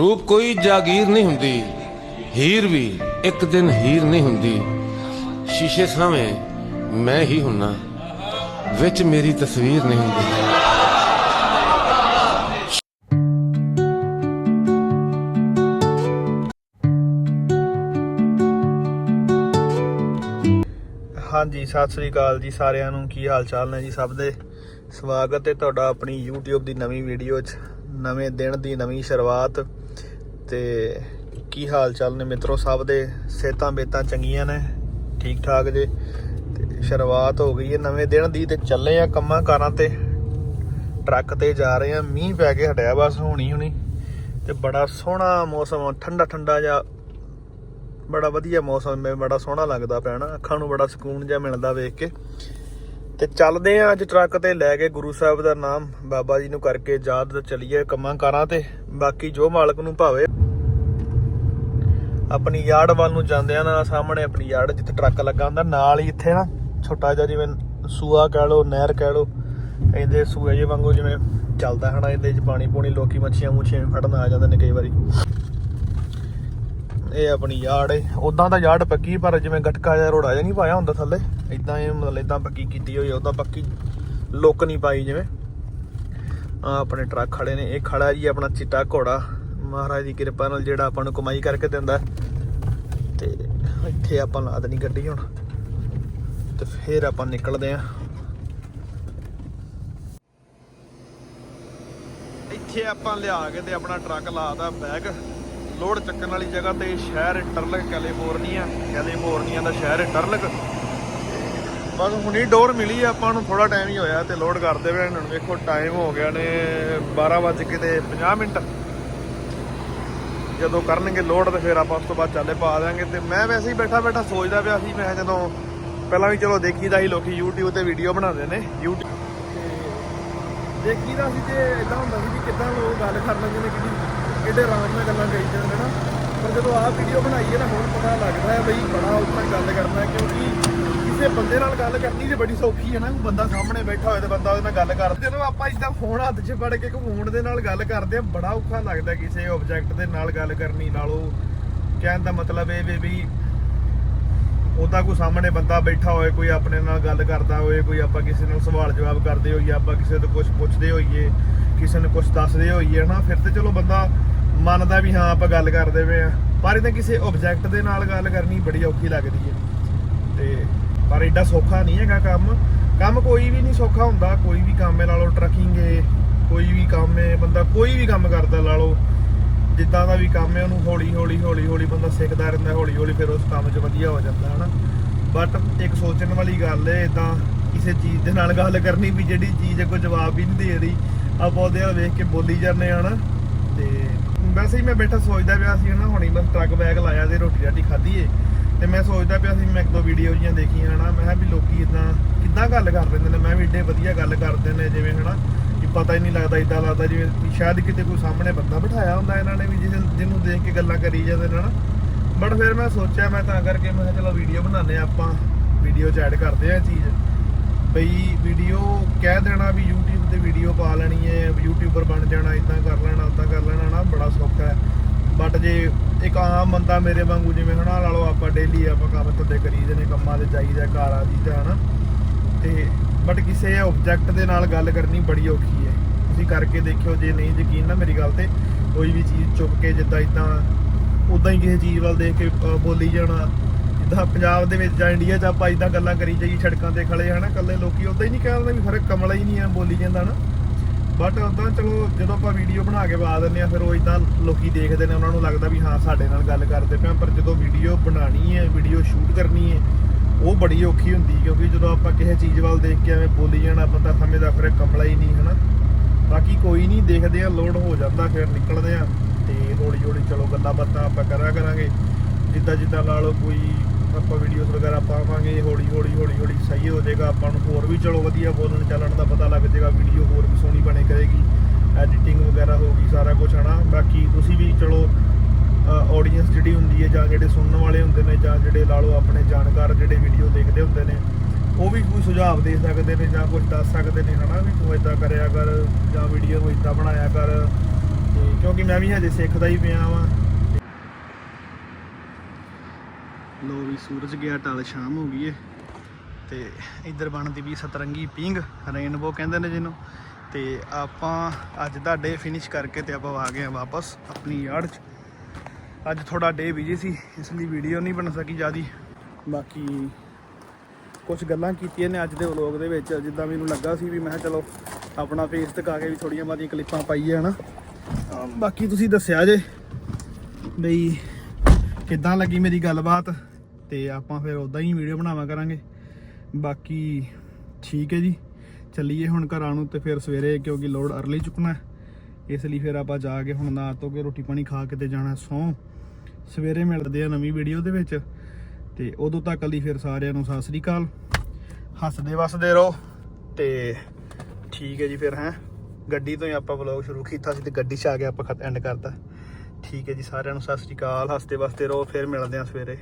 ਰੂਪ ਕੋਈ ਜਾਗੀਰ ਨਹੀਂ ਹੁੰਦੀ, ਹੀਰ ਵੀ ਇੱਕ ਦਿਨ ਹੀਰ ਨਹੀਂ ਹੁੰਦੀ। ਸ਼ੀਸ਼ੇ ਸਾਹਮਣੇ ਮੈਂ ਹੀ ਹੁੰਨਾ, ਵਿੱਚ ਮੇਰੀ ਤਸਵੀਰ ਨਹੀਂ ਹੁੰਦੀ। ਹਾਂਜੀ, ਸਤਿ ਸ੍ਰੀ ਅਕਾਲ ਜੀ ਸਾਰਿਆਂ ਨੂੰ। ਕੀ ਹਾਲ ਚਾਲ ਨੇ ਜੀ ਸਭ ਦੇ? ਸਵਾਗਤ ਹੈ ਤੁਹਾਡਾ ਆਪਣੀ YouTube ਦੀ ਨਵੀਂ ਵੀਡੀਓ 'ਚ। ਨਵੇਂ ਦਿਨ ਦੀ ਨਵੀਂ ਸ਼ੁਰੂਆਤ। ਤੇ ਕੀ ਹਾਲ ਚਾਲ ਨੇ ਮਿੱਤਰੋ? ਸਭ ਦੇ ਸਿਹਤਾਂ ਬੇਤਾਂ ਚੰਗੀਆਂ ਨੇ? ਠੀਕ ਠਾਕ ਜੇ? ਤੇ ਸ਼ੁਰੂਆਤ ਹੋ ਗਈ ਹੈ ਨਵੇਂ ਦਿਨ ਦੀ ਤੇ ਚੱਲੇ ਆ ਕੰਮਾਂ ਕਾਰਾਂ ਤੇ। ਟਰੱਕ ਤੇ ਜਾ ਰਹੇ ਆ ਮੀਂਹ ਪੈ ਕੇ ਹਟਿਆ ਬਸ ਹੁਣੀ ਹੁਣੀ। ਤੇ ਬੜਾ ਸੋਹਣਾ ਮੌਸਮ, ਠੰਡਾ ਠੰਡਾ ਜਿਹਾ। ਬੜਾ ਵਧੀਆ ਮੌਸਮ ਹੈ, ਬੜਾ ਸੋਹਣਾ ਲੱਗਦਾ ਪੈਣਾ ਅੱਖਾਂ ਨੂੰ ਬੜਾ ਸਕੂਨ ਜਿਹਾ ਮਿਲਦਾ ਵੇਖ ਕੇ। ਤੇ ਚੱਲਦੇ ਆ ਅੱਜ ਟਰੱਕ ਤੇ ਲੈ ਕੇ ਗੁਰੂ ਸਾਹਿਬ ਦਾ ਨਾਮ। ਬਾਬਾ ਜੀ ਨੂੰ ਕਰਕੇ ਯਾਦ ਚਲੀਏ ਕੰਮਾਂ ਕਾਰਾਂ ਤੇ। ਬਾਕੀ ਜੋ ਮਾਲਕ ਨੂੰ ਭਾਵੇ। ਆਪਣੀ ਯਾਰਡ ਵੱਲ ਨੂੰ ਜਾਂਦੇ ਆ ਨਾ, ਸਾਹਮਣੇ ਆਪਣੀ ਯਾਰਡ ਜਿੱਥੇ ਟਰੱਕ ਲੱਗਾ ਹੁੰਦਾ, ਨਾਲ ਹੀ ਇੱਥੇ ਨਾ ਛੋਟਾ ਜਿਹਾ ਜਿਵੇਂ ਸੂਆ ਕਹਿ ਲੋ ਨਹਿਰ ਕਹਿ ਲੋ ਇਹਦੇ ਸੂਏ ਜਿਹੇ ਵਾਂਗੂ ਜਿਵੇਂ ਚੱਲਦਾ ਹਨਾ, ਇਹਦੇ 'ਚ ਪਾਣੀ ਪੂਣੀ, ਲੋਕੀ ਮੱਛੀਆਂ ਮੁੱਛੀਆਂ ਫੜਨ ਆ ਜਾਂਦੇ ਨੇ ਕਈ ਵਾਰੀ। ਇਹ ਆਪਣੀ ਯਾਰਡ ਏ। ਉਦਾਂ ਤਾਂ ਯਾਰਡ ਪੱਕੀ, ਪਰ ਜਿਵੇਂ ਗਟਕਾ ਜਿਹਾ ਰੋੜਾ ਜਿਹਾ ਨਹੀਂ ਪਾਇਆ ਹੁੰਦਾ ਥੱਲੇ ਇਦਾਂ ਇਹ ਮਤਲਬ ਇਦਾਂ ਪੱਕੀ ਕੀਤੀ ਹੋਈ ਉਦਾਂ ਪੱਕੀ ਲੁੱਕ ਨਹੀਂ ਪਾਈ ਜਿਵੇਂ। ਆ ਆਪਣੇ ਟਰੱਕ ਖੜੇ ਨੇ, ਇਹ ਖੜਾ ਜੀ ਆਪਣਾ ਚਿੱਟਾ ਘੋੜਾ। ਮਹਾਰਾਜ ਦੀ ਕਿਰਪਾ ਨਾਲ ਜਿਹੜਾ ਆਪਾਂ ਨੂੰ ਕਮਾਈ ਕਰਕੇ ਦਿੰਦਾ ਤੇ ਇੱਥੇ ਆਪਾਂ ਲਾ ਦੇਣੀ ਗੱਡੀ ਹੁਣ। ਤੇ ਫਿਰ ਆਪਾਂ ਨਿਕਲਦੇ ਆਂ ਇੱਥੇ ਆਪਾਂ ਲਿਆ ਕੇ ਤੇ ਆਪਣਾ ਟਰੱਕ ਲਾਦਾ ਬੈਗ। ਲੋਡ ਚੱਕਣ ਵਾਲੀ ਜਗ੍ਹਾ ਤੇ ਸ਼ਹਿਰ ਟਰਲਕ ਕੈਲੀਫੋਰਨੀਆ। ਕੈਲੀਫੋਰਨੀਆ ਦਾ ਸ਼ਹਿਰ ਟਰਲਕ। ਬਸ ਹੁਣੀ ਡੋਰ ਮਿਲੀ ਆਪਾਂ ਨੂੰ ਥੋੜਾ ਟਾਈਮ ਹੀ ਹੋਇਆ ਤੇ ਲੋਡ ਕਰਦੇ ਵੇ ਹੁਣ ਵੇਖੋ ਟਾਈਮ ਹੋ ਗਿਆ ਨੇ 12 ਵਜੇ ਕਿਤੇ 50 ਮਿੰਟ। ਜਦੋਂ ਕਰਨਗੇ ਲੋਡ ਤੇ ਫਿਰ ਆਪਾਂ ਉਸ ਤੋਂ ਬਾਅਦ ਚਾਲੇ ਪਾ ਦਾਂਗੇ ਤੇ ਮੈਂ ਵੈਸੇ ਹੀ ਬੈਠਾ ਬੈਠਾ ਸੋਚਦਾ ਪਿਆ ਸੀ, ਮੈਂ ਜਦੋਂ ਪਹਿਲਾਂ ਵੀ ਚਲੋ ਦੇਖੀਦਾ ਸੀ ਲੋਕੀ YouTube ਤੇ ਵੀਡੀਓ ਬਣਾਉਂਦੇ ਨੇ। YouTube ਤੇ ਦੇਖੀਦਾ ਸੀ ਤੇ ਇਦਾਂ ਹੁੰਦਾ ਸੀ ਵੀ ਕਿੱਦਾਂ ਲੋਕ ਗੱਲ ਕਰ ਲੈਂਦੇ ਨੇ ਕਿਹਦੀ ਕਿਹੜੇ ਆਰਾਮ ਨਾਲ ਗੱਲਾਂ ਕਰੀ ਜਾਂਦੇ ਨੇ ਨਾ। ਪਰ ਜਦੋਂ ਆਹ ਵੀਡੀਓ ਬਣਾਈ ਹੈ ਨਾ, ਹੁਣ ਪਤਾ ਲੱਗਦਾ ਹੈ ਬਈ ਬੜਾ ਔਖਾ ਗੱਲ ਕਰਨਾ ਕਿਉਂਕਿ ਕਿਸੇ ਬੰਦੇ ਨਾਲ ਗੱਲ ਕਰਨੀ ਤੇ ਬੜੀ ਸੌਖੀ ਹੈ ਨਾ, ਕੋਈ ਬੰਦਾ ਸਾਹਮਣੇ ਬੈਠਾ ਹੋਏ ਤੇ ਬੰਦਾ ਉਹਦੇ ਨਾਲ ਗੱਲ ਕਰ ਜਦੋਂ ਆਪਾਂ ਇਦਾਂ ਫੋਨ ਹੱਥ 'ਚ ਫੜ ਕੇ ਇੱਕ ਫੋਨ ਦੇ ਨਾਲ ਗੱਲ ਕਰਦੇ ਆ ਬੜਾ ਔਖਾ ਲੱਗਦਾ ਕਿਸੇ ਆਬਜੈਕਟ ਦੇ ਨਾਲ ਗੱਲ ਕਰਨੀ ਨਾਲੋਂ। ਕਹਿਣ ਦਾ ਮਤਲਬ ਇਹ ਵੀ ਵੀ ਉਹਦਾ ਕੋਈ ਸਾਹਮਣੇ ਬੰਦਾ ਬੈਠਾ ਹੋਏ ਕੋਈ ਆਪਣੇ ਨਾਲ ਗੱਲ ਕਰਦਾ ਹੋਏ ਕੋਈ ਆਪਾਂ ਕਿਸੇ ਨਾਲ ਸਵਾਲ ਜਵਾਬ ਕਰਦੇ ਹੋਈਏ, ਆਪਾਂ ਕਿਸੇ ਤੋਂ ਕੁਝ ਪੁੱਛਦੇ ਹੋਈਏ, ਕਿਸੇ ਨੂੰ ਕੁਝ ਦੱਸਦੇ ਹੋਈਏ, ਹਨਾ? ਫਿਰ ਤੇ ਚਲੋ ਬੰਦਾ ਮੰਨਦਾ ਵੀ ਹਾਂ, ਆਪਾਂ ਗੱਲ ਕਰਦੇ ਪਏ ਆ ਪਰ ਇਹ ਤਾਂ ਕਿਸੇ ਆਬਜੈਕਟ ਦੇ ਨਾਲ ਗੱਲ ਕਰਨੀ ਬੜੀ ਔਖੀ ਲੱਗਦੀ ਹੈ। ਤੇ ਪਰ ਐਡਾ ਸੌਖਾ ਨਹੀਂ ਹੈਗਾ ਕੰਮ। ਕੰਮ ਕੋਈ ਵੀ ਨਹੀਂ ਸੌਖਾ ਹੁੰਦਾ। ਕੋਈ ਵੀ ਕੰਮ ਹੈ, ਲਾ ਲਓ ਟਰੱਕਿੰਗ ਹੈ, ਕੋਈ ਵੀ ਕੰਮ ਹੈ, ਬੰਦਾ ਕੋਈ ਵੀ ਕੰਮ ਕਰਦਾ, ਲਾ ਲਓ। ਜਿੱਦਾਂ ਦਾ ਵੀ ਕੰਮ ਹੈ, ਉਹਨੂੰ ਹੌਲੀ ਹੌਲੀ ਹੌਲੀ ਹੌਲੀ ਬੰਦਾ ਸਿੱਖਦਾ ਰਹਿੰਦਾ, ਹੌਲੀ ਹੌਲੀ ਫਿਰ ਉਸ ਕੰਮ 'ਚ ਵਧੀਆ ਹੋ ਜਾਂਦਾ, ਹਨਾ। ਬਟ ਇੱਕ ਸੋਚਣ ਵਾਲੀ ਗੱਲ ਹੈ ਇਦਾਂ ਕਿਸੇ ਚੀਜ਼ ਦੇ ਨਾਲ ਗੱਲ ਕਰਨੀ ਵੀ ਜਿਹੜੀ ਚੀਜ਼ ਕੋਈ ਜਵਾਬ ਵੀ ਨਹੀਂ ਦੇ ਰਹੀ। ਆਪਾਂ ਉਹਦੇ ਵੱਲ ਵੇਖ ਕੇ ਬੋਲੀ ਜਾਂਦੇ ਆ ਨਾ ਤੇ ਵੈਸੇ ਹੀ ਮੈਂ ਬੈਠਾ ਸੋਚਦਾ ਪਿਆ ਸੀ ਹਨਾ, ਹੁਣੀ ਬਸ ਟਰੱਕ ਬੈਗ ਲਾਇਆ ਤੇ ਰੋਟੀ ਰਾਟੀ ਖਾਧੀ ਏ। ਤੇ ਮੈਂ ਸੋਚਦਾ ਪਿਆ ਸੀ, ਮੈਂ ਇੱਕ ਦੋ ਵੀਡੀਓ ਜੀਆਂ ਦੇਖੀਆਂ ਹਨਾ ਮੈਂ ਕਿਹਾ ਵੀ ਲੋਕੀ ਇਦਾਂ ਕਿੱਦਾਂ ਗੱਲ ਕਰ ਲੈਂਦੇ ਨੇ। ਮੈਂ ਵੀ ਏਡੇ ਵਧੀਆ ਗੱਲ ਕਰਦੇ ਨੇ, ਜਿਵੇਂ ਹਨਾ ਕਿ ਪਤਾ ਹੀ ਨਹੀਂ ਲੱਗਦਾ ਇਦਾਂ ਲੱਗਦਾ ਜਿਵੇਂ ਵੀ ਸ਼ਾਇਦ ਕਿਤੇ ਕੋਈ ਸਾਹਮਣੇ ਬੰਦਾ ਬਿਠਾਇਆ ਹੁੰਦਾ ਇਹਨਾਂ ਨੇ ਵੀ ਜਿਹਨੂੰ ਜਿਹਨੂੰ ਦੇਖ ਕੇ ਗੱਲਾਂ ਕਰੀ ਜਾਂਦੇ ਨੇ ਹਨਾ। ਬਟ ਫਿਰ ਮੈਂ ਸੋਚਿਆ, ਮੈਂ ਤਾਂ ਕਰਕੇ ਮੈਂ ਕਿਹਾ ਚਲੋ ਵੀਡੀਓ ਬਣਾਉਂਦੇ ਆ ਆਪਾਂ ਵੀਡੀਓ 'ਚ ਐਡ ਕਰਦੇ ਆ ਇਹ ਚੀਜ਼। ਬਈ ਵੀਡੀਓ ਕਹਿ ਦੇਣਾ ਵੀ YouTube ਤੇ ਵੀਡੀਓ ਪਾ ਲੈਣੀ ਹੈ ਯੂਟਿਊਬਰ ਬਣ ਜਾਣਾ ਇਦਾਂ ਕਰ ਲੈਣਾ ਉਦਾਂ ਕਰ ਲੈਣਾ, ਨਾ ਬੜਾ ਸੌਖਾ ਹੈ। ਬਟ ਜੇ ਇੱਕ ਆਮ ਬੰਦਾ ਮੇਰੇ ਵਾਂਗੂ ਜਿਵੇਂ ਹਨਾ, ਲਾ ਲਓ ਆਪਾਂ ਡੇਲੀ ਆਪਾਂ ਕੰਮ ਧੰਦੇ ਕਰੀਦੇ ਨੇ, ਕੰਮਾਂ ਤੇ ਜਾਈਦਾ, ਘਰਾਂ ਦੀ ਤਾਂ ਹਨਾ। ਤੇ ਬਟ ਕਿਸੇ ਆਬਜੈਕਟ ਦੇ ਨਾਲ ਗੱਲ ਕਰਨੀ ਬੜੀ ਔਖੀ ਹੈ। ਤੁਸੀਂ ਕਰਕੇ ਦੇਖਿਓ, ਜੇ ਨਹੀਂ ਯਕੀਨ ਨਾ ਮੇਰੀ ਗੱਲ ਤੇ, ਕੋਈ ਵੀ ਚੀਜ਼ ਚੁੱਕ ਕੇ ਜਿੱਦਾਂ ਇਦਾਂ ਉਦਾਂ ਹੀ ਕਿਸੇ ਚੀਜ਼ ਵੱਲ ਦੇਖ ਕੇ ਬੋਲੀ ਜਾਣਾ ਜਿੱਦਾਂ ਪੰਜਾਬ ਦੇ ਵਿੱਚ ਜਾਂ ਇੰਡੀਆ 'ਚ ਆਪਾਂ ਇਦਾਂ ਗੱਲਾਂ ਕਰੀ ਜਾਈ ਸੜਕਾਂ ਤੇ ਖੜੇ ਹਨਾ ਕੱਲੇ ਲੋਕੀ ਉਦਾਂ ਹੀ ਨਹੀਂ ਕਹਿੰਦੇ ਵੀ ਫ਼ਰਕ ਕਮਲਾ ਹੀ ਨਹੀਂ ਆ, ਬੋਲੀ ਜਾਂਦਾ ਨਾ ਬਟ ਉਦਾਂ ਚਲੋ, ਜਦੋਂ ਆਪਾਂ ਵੀਡੀਓ ਬਣਾ ਕੇ ਪਾ ਦਿੰਦੇ ਆ, ਫਿਰ ਉਹ ਇਦਾਂ ਲੋਕੀ ਦੇਖਦੇ ਨੇ, ਉਹਨਾਂ ਨੂੰ ਲੱਗਦਾ ਵੀ ਹਾਂ, ਸਾਡੇ ਨਾਲ ਗੱਲ ਕਰਦੇ ਪਿਆ ਪਰ ਜਦੋਂ ਵੀਡੀਓ ਬਣਾਣੀ ਹੈ ਵੀਡੀਓ ਸ਼ੂਟ ਕਰਨੀ ਹੈ, ਉਹ ਬੜੀ ਔਖੀ ਹੁੰਦੀ ਕਿਉਂਕਿ ਜਦੋਂ ਆਪਾਂ ਕਿਸੇ ਚੀਜ਼ ਵੱਲ ਦੇਖ ਕੇ ਐਵੇਂ ਬੋਲੀ ਜਾਣਾ ਬੰਦਾ ਸਮਝਦਾ ਫਿਰ ਕਮਲਾ ਹੀ ਨਹੀਂ ਹਨਾ। ਬਾਕੀ ਕੋਈ ਨਹੀਂ, ਦੇਖਦੇ ਆ, ਲੋਡ ਹੋ ਜਾਂਦਾ, ਫਿਰ ਨਿਕਲਦੇ ਆ, ਤੇ ਹੌਲੀ ਹੌਲੀ ਚਲੋ ਗੱਲਾਂ ਬਾਤਾਂ ਆਪਾਂ ਕਰਿਆ ਕਰਾਂਗੇ। ਜਿੱਦਾਂ ਜਿੱਦਾਂ ਲਾ ਲਓ ਕੋਈ ਆਪਾਂ ਵੀਡੀਓਜ਼ ਵਗੈਰਾ ਪਾਵਾਂਗੇ, ਹੌਲੀ ਹੌਲੀ ਹੌਲੀ ਹੌਲੀ ਸਹੀ ਹੋ ਜਾਏਗਾ, ਆਪਾਂ ਨੂੰ ਹੋਰ ਵੀ ਚਲੋ ਵਧੀਆ ਬੋਲਣ ਚੱਲਣ ਦਾ ਪਤਾ ਲੱਗ ਜਾਏਗਾ ਵੀਡੀਓ ਹੋਰ ਵੀ ਸੋਹਣੀ ਬਣੇ ਕਰੇਗੀ ਐਡੀਟਿੰਗ ਵਗੈਰਾ ਹੋ ਗਈ, ਸਾਰਾ ਕੁਝ ਹਨਾ? ਬਾਕੀ ਤੁਸੀਂ ਵੀ ਚਲੋ ਆਡੀਅנס ਜਿਹੜੀ ਹੁੰਦੀ ਹੈ ਜਾਂ ਜਿਹੜੇ ਸੁਣਨ ਵਾਲੇ ਹੁੰਦੇ ਨੇ ਜਾਂ ਜਿਹੜੇ ਲਾ ਲਓ ਆਪਣੇ ਜਾਣਕਾਰ ਜਿਹੜੇ ਵੀਡੀਓ ਦੇਖਦੇ ਹੁੰਦੇ ਨੇ, ਉਹ ਵੀ ਕੋਈ ਸੁਝਾਅ ਦੇ ਸਕਦੇ ਨੇ ਜਾਂ ਕੁਝ ਦੱਸ ਸਕਦੇ ਨੇ, ਹਨਾ? ਵੀ ਤੂੰ ਇਦਾਂ ਕਰਿਆ ਕਰ ਜਾਂ ਵੀਡੀਓ ਨੂੰ ਇਦਾਂ ਬਣਾਇਆ ਕਰ। ਤੇ ਕਿਉਂਕਿ ਮੈਂ ਵੀ ਹਜੇ ਸਿੱਖਦਾ ਹੀ ਪਿਆ ਵਾਂ। ਲੋ ਵੀ ਸੂਰਜ ਗਿਆ, ਟਲ ਸ਼ਾਮ ਹੋ ਗਈ ਏ। ਤੇ ਇੱਧਰ ਬਣਦੀ ਵੀ ਸਤਰੰਗੀ ਪਿੰਗ ਰੇਨਬੋ ਕਹਿੰਦੇ ਨੇ ਜਿਹਨੂੰ। ਤੇ ਆਪਾਂ ਅੱਜ ਦਾ ਡੇ ਫਿਨਿਸ਼ ਕਰਕੇ ਤੇ ਆਪਾਂ ਆ ਗਏ ਆ ਵਾਪਸ ਆਪਣੀ ਯਾਰਡ 'ਚ। ਅੱਜ ਥੋੜਾ ਡੇ ਬਿਜ਼ੀ ਸੀ, ਇਸ ਲਈ ਵੀਡੀਓ ਨਹੀਂ ਬਣ ਸਕੀ ਜਿਆਦੀ। ਬਾਕੀ ਕੁਝ ਗੱਲਾਂ ਕੀਤੀਆਂ ਨੇ ਅੱਜ ਦੇ ਵਲੋਗ ਦੇ ਵਿੱਚ, ਜਿੱਦਾਂ ਮੈਨੂੰ ਲੱਗਾ ਸੀ ਵੀ ਮੈਂ ਕਿਹਾ ਚਲੋ ਆਪਣਾ ਫੇਸ ਦਿਖਾ ਕੇ ਵੀ ਥੋੜੀਆਂ ਬਾਦੀਆਂ ਕਲਿੱਪਾਂ ਪਾਈਏ, ਹਨਾ। ਅਮ ਬਾਕੀ ਤੁਸੀਂ ਦੱਸਿਆ ਜੇ ਬਈ ਕਿੱਦਾਂ ਲੱਗੀ ਮੇਰੀ ਗੱਲਬਾਤ। ਤੇ ਆਪਾਂ ਫਿਰ ਉਦਾਂ ਹੀ ਵੀਡੀਓ ਬਣਾਵਾ ਕਰਾਂਗੇ। ਬਾਕੀ ਠੀਕ ਹੈ ਜੀ। ਚੱਲੀਏ ਹੁਣ ਘਰਾਂ ਨੂੰ ਤੇ ਫਿਰ ਸਵੇਰੇ ਕਿਉਂਕਿ ਲੋਡ ਅਰਲੀ ਚੁੱਕਣਾ ਇਸ ਲਈ ਫਿਰ ਆਪਾਂ ਜਾ ਕੇ ਹੁਣ ਨਾ ਤੋਂ ਕੇ ਰੋਟੀ ਪਾਣੀ ਖਾ ਕੇ ਤੇ ਜਾਣਾ ਸੌਂ। ਸਵੇਰੇ ਮਿਲਦੇ ਆ ਨਵੀਂ ਵੀਡੀਓ ਦੇ ਵਿੱਚ। ਤੇ ਉਦੋਂ ਤੱਕ ਲਈ ਫਿਰ ਸਾਰਿਆਂ ਨੂੰ ਸਤਿ ਸ੍ਰੀ ਅਕਾਲ। ਹੱਸਦੇ ਵਸਦੇ ਰਹੋ ਤੇ ਠੀਕ ਹੈ ਜੀ ਫਿਰ, ਹੈ। ਗੱਡੀ ਤੋਂ ਹੀ ਆਪਾਂ ਵਲੌਗ ਸ਼ੁਰੂ ਕੀਤਾ ਸੀ ਤੇ ਗੱਡੀ 'ਚ ਆ ਕੇ ਆਪਾਂ ਖਤ ਐਂਡ ਕਰਤਾ। ਠੀਕ ਹੈ ਜੀ, ਸਾਰਿਆਂ ਨੂੰ ਸਤਿ ਸ੍ਰੀ ਅਕਾਲ। ਹੱਸਦੇ ਵਸਦੇ ਰਹੋ, ਫਿਰ ਮਿਲਦੇ ਆ ਸਵੇਰੇ।